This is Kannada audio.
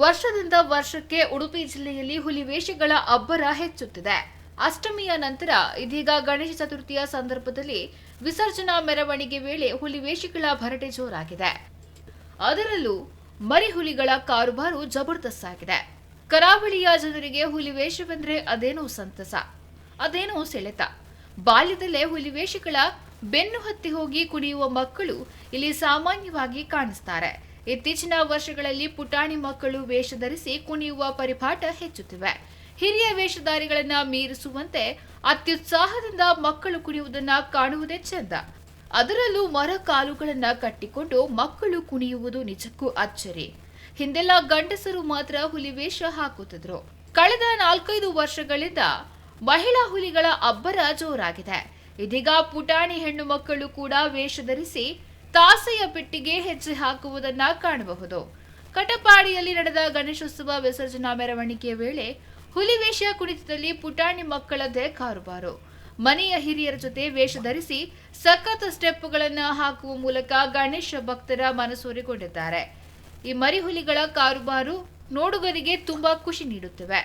ವರ್ಷದಿಂದ ವರ್ಷಕ್ಕೆ ಉಡುಪಿ ಜಿಲ್ಲೆಯಲ್ಲಿ ಹುಲಿ ವೇಷಗಳ ಅಬ್ಬರ ಹೆಚ್ಚುತ್ತಿದೆ. ಅಷ್ಟಮಿಯ ನಂತರ ಇದೀಗ ಗಣೇಶ ಚತುರ್ಥಿಯ ಸಂದರ್ಭದಲ್ಲಿ ವಿಸರ್ಜನಾ ಮೆರವಣಿಗೆ ವೇಳೆ ಹುಲಿ ವೇಷಗಳ ಭರಟೆ ಜೋರಾಗಿದೆ. ಅದರಲ್ಲೂ ಮರಿ ಹುಲಿಗಳ ಕಾರುಬಾರು ಜಬರ್ದಸ್ತ್ ಆಗಿದೆ ಕರಾವಳಿಯ ಜನರಿಗೆ ಹುಲಿ ವೇಷವೆಂದ್ರೆ ಅದೇನೋ ಸಂತಸ, ಅದೇನೋ ಸೆಳೆತ. ಬಾಲ್ಯದಲ್ಲೇ ಹುಲಿ ವೇಷಗಳ ಬೆನ್ನು ಹತ್ತಿ ಹೋಗಿ ಕುಡಿಯುವ ಮಕ್ಕಳು ಇಲ್ಲಿ ಸಾಮಾನ್ಯವಾಗಿ ಕಾಣಿಸ್ತಾರೆ. ಇತ್ತೀಚಿನ ವರ್ಷಗಳಲ್ಲಿ ಪುಟಾಣಿ ಮಕ್ಕಳು ವೇಷ ಧರಿಸಿ ಕುಣಿಯುವ ಪರಿಪಾಠ ಹೆಚ್ಚುತ್ತಿವೆ. ಹಿರಿಯ ವೇಷಧಾರಿಗಳನ್ನ ಮೀರಿಸುವಂತೆ ಅತ್ಯುತ್ಸಾಹದಿಂದ ಮಕ್ಕಳು ಕುಣಿಯುವುದನ್ನ ಕಾಣುವುದೇ ಚೆಂದ. ಅದರಲ್ಲೂ ಮರ ಕಾಲುಗಳನ್ನ ಕಟ್ಟಿಕೊಂಡು ಮಕ್ಕಳು ಕುಣಿಯುವುದು ನಿಜಕ್ಕೂ ಅಚ್ಚರಿ. ಹಿಂದೆಲ್ಲ ಗಂಡಸರು ಮಾತ್ರ ಹುಲಿ ವೇಷ ಹಾಕುತ್ತಿದ್ರು. ಕಳೆದ ನಾಲ್ಕೈದು ವರ್ಷಗಳಿಂದ ಮಹಿಳಾ ಹುಲಿಗಳ ಅಬ್ಬರ ಜೋರಾಗಿದೆ. ಇದೀಗ ಪುಟಾಣಿ ಹೆಣ್ಣು ಮಕ್ಕಳು ಕೂಡ ವೇಷ ಧರಿಸಿ ತಾಸೆಯ ಪೆಟ್ಟಿಗೆ ಹೆಜ್ಜೆ ಹಾಕುವುದನ್ನ ಕಾಣಬಹುದು. ಕಟಪಾಡಿಯಲ್ಲಿ ನಡೆದ ಗಣೇಶೋತ್ಸವ ವಿಸರ್ಜನಾ ಮೆರವಣಿಗೆಯ ವೇಳೆ ಹುಲಿ ವೇಷ ಕುಣಿತದಲ್ಲಿ ಪುಟಾಣಿ ಮಕ್ಕಳದೇ ಕಾರುಬಾರು. ಮನೆಯ ಹಿರಿಯರ ಜೊತೆ ವೇಷ ಧರಿಸಿ ಸಖತ್ ಸ್ಟೆಪ್ಗಳನ್ನು ಹಾಕುವ ಮೂಲಕ ಗಣೇಶ ಭಕ್ತರ ಮನಸೂರೆಗೊಂಡಿದ್ದಾರೆ ಈ ಮರಿಹುಲಿಗಳ ಕಾರುಬಾರು ನೋಡುಗರಿಗೆ ತುಂಬಾ ಖುಷಿ ನೀಡುತ್ತಿವೆ.